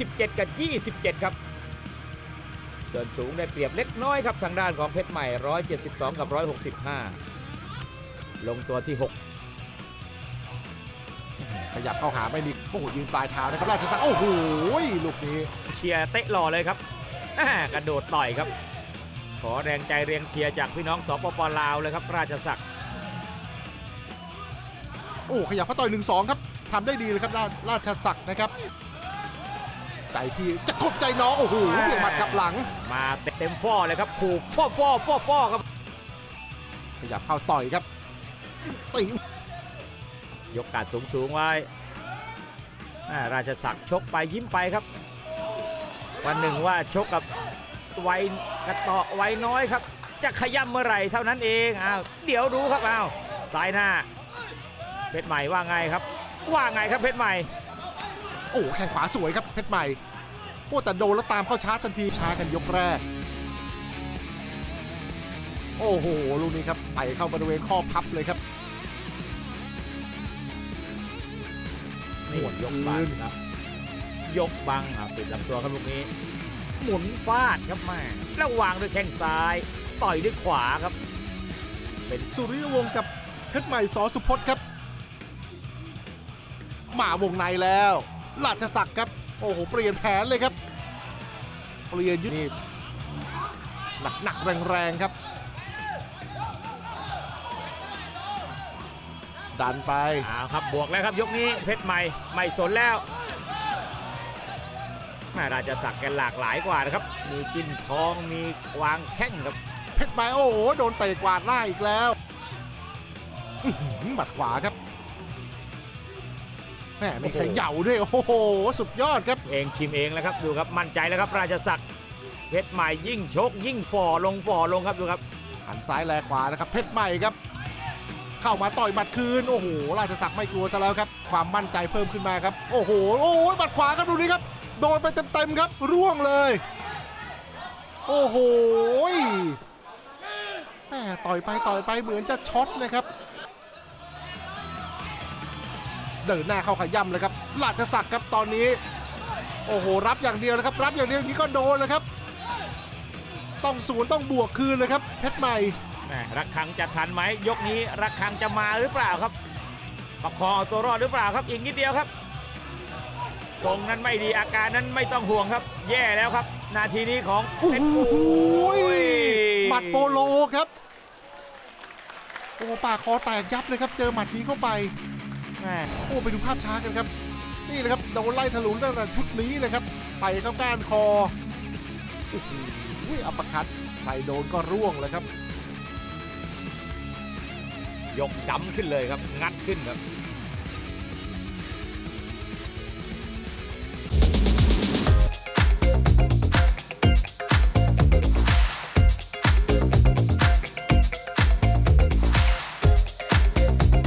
17 กับ 27 ครับ ส่วนสูงได้เปรียบเล็กน้อยครับทางด้านของเพชรใหม่ 172 กับ 165 ลงตัวที่ 6ขยับเข้าหาไม่มีโอ้โหยืนปลายเท้านะครับราชสักดิ์โอ้โหลูกนี้เชียร์เตะหล่อเลยครับอ่ากระโดดต่อยครับ ขอแรงใจเรียงเชียร์จากพี่น้องสปปลาวเลยครับ ราชศักดิ์โอ้ขยับเข้าต่อยหนึ่งสองครับทำได้ดีเลยครับราราชศักดิ์นะครับ ใจพี่จะขบใจน้องโอ้โหเบี่ยงหมัดกลับหลัง มาเต็มฟ้อเลยครับขู่ฟ้อฟ้อฟ้อฟ้อครับขยับเข้าต่อยครับตียกกาดสูงสูงๆไว้อ่าราชศักดิ์ชกไปยิ้มไปครับ วันหนึ่งว่าชกกับไวยกระต่อไวยน้อยครับ จะขย้ำเมื่อไหร่เท่านั้นเองอ้าวเดี๋ยวดูครับอ้าวซ้ายหน้าเพชรใหม่ว่าไงครับ ว่าไงครับเพชรใหม่ โอ้แข้งขวาสวยครับเพชรใหม่โอ้แต่โดนแล้วตามเข้าชาร์จทันทีช้ากันยกแรก โอ้โหลูกนี้ครับไปเข้าบริเวณข้อพับเลยครับนี่หมดยกบังคืนครับ ยกบังอะปิดลำตัวครับลูกนี้ หมุนฟาดครับแม่แล้ววางด้วยแข้งซ้าย ต่อยด้วยขวาครับ เป็นสุริยวงศ์กับเพชรใหม่สอสุพจน์ครับ มาวงในแล้ว ราชศักดิ์ครับ โอ้โห เปลี่ยนแผนเลยครับ เปลี่ยนยุทธนี่หนักหนักๆแรงๆครับ ดันไปอ้าวครับบวกแล้วครับยกนี้เพชรใหม่ไม่สนแล้วแม่ราชศักดิ์แกหลากหลายกว่านะครับ มีกินทองมีวางแข้งครับ เพชรใหม่โอ้โห โดนเตะกวาดหน้าอีกแล้วอื้อหือหมัดขวาครับ แหมมีโอ้โหเขย่าด้วย โอ้โห สุดยอดครับ เองชิมเองแล้วครับดูครับมั่นใจแล้วครับราชศักดิ์เพชรใหม่ยิ่งชก ยิ่งฝ่อลงฝ่อลงครับดูครับหันซ้ายแลขวานะครับเพชรใหม่ครับ เข้ามาต่อยหมัดคืนโอ้โหราชศักดิ์ไม่กลัวซะแล้วครับ ความมั่นใจเพิ่มขึ้นมาครับ โอ้โหโอ้โหหมัดขวาครับดูนี่ครับโดนไปเต็มๆครับ ร่วงเลย โอ้โหแม่ต่อยไปต่อยไปเหมือนจะช็อตนะครับ เดินหน้าเข้าขย่ำเลยครับราชศักดิ์ครับตอนนี้ โอ้โหรับอย่างเดียวนะครับ รับอย่างเดียวอย่างนี้ก็โดนเลยครับ ต้องสวนต้องบวกคืนเลยครับเพชรใหม่แม่รักคังจะทันไหมยกนี้รักคังจะมาหรือเปล่าครับประคองเอาตัวรอดหรือเปล่าครับอีกนิดเดียวครับทรงนั้นไม่ดีอาการนั้นไม่ต้องห่วงครับ แย่แล้วครับ นาทีนี้ของโอ้เพชรโหโอ้ยหมัดโปโลครับโอ้ปากคอแตกยับเลยครับ เจอหมัดนี้เข้าไปแม่ โอ้ไปดูภาพช้ากันครับ นี่เลยครับโดนไล่ถลุนตั้งแต่ชุดนี้เลยครับไปเข้าก้านคอโอ้โหอัปเปอร์คัตใครโดนก็ร่วงเลยครับ ยกดำขึ้นเลยครับ งัดขึ้นครับ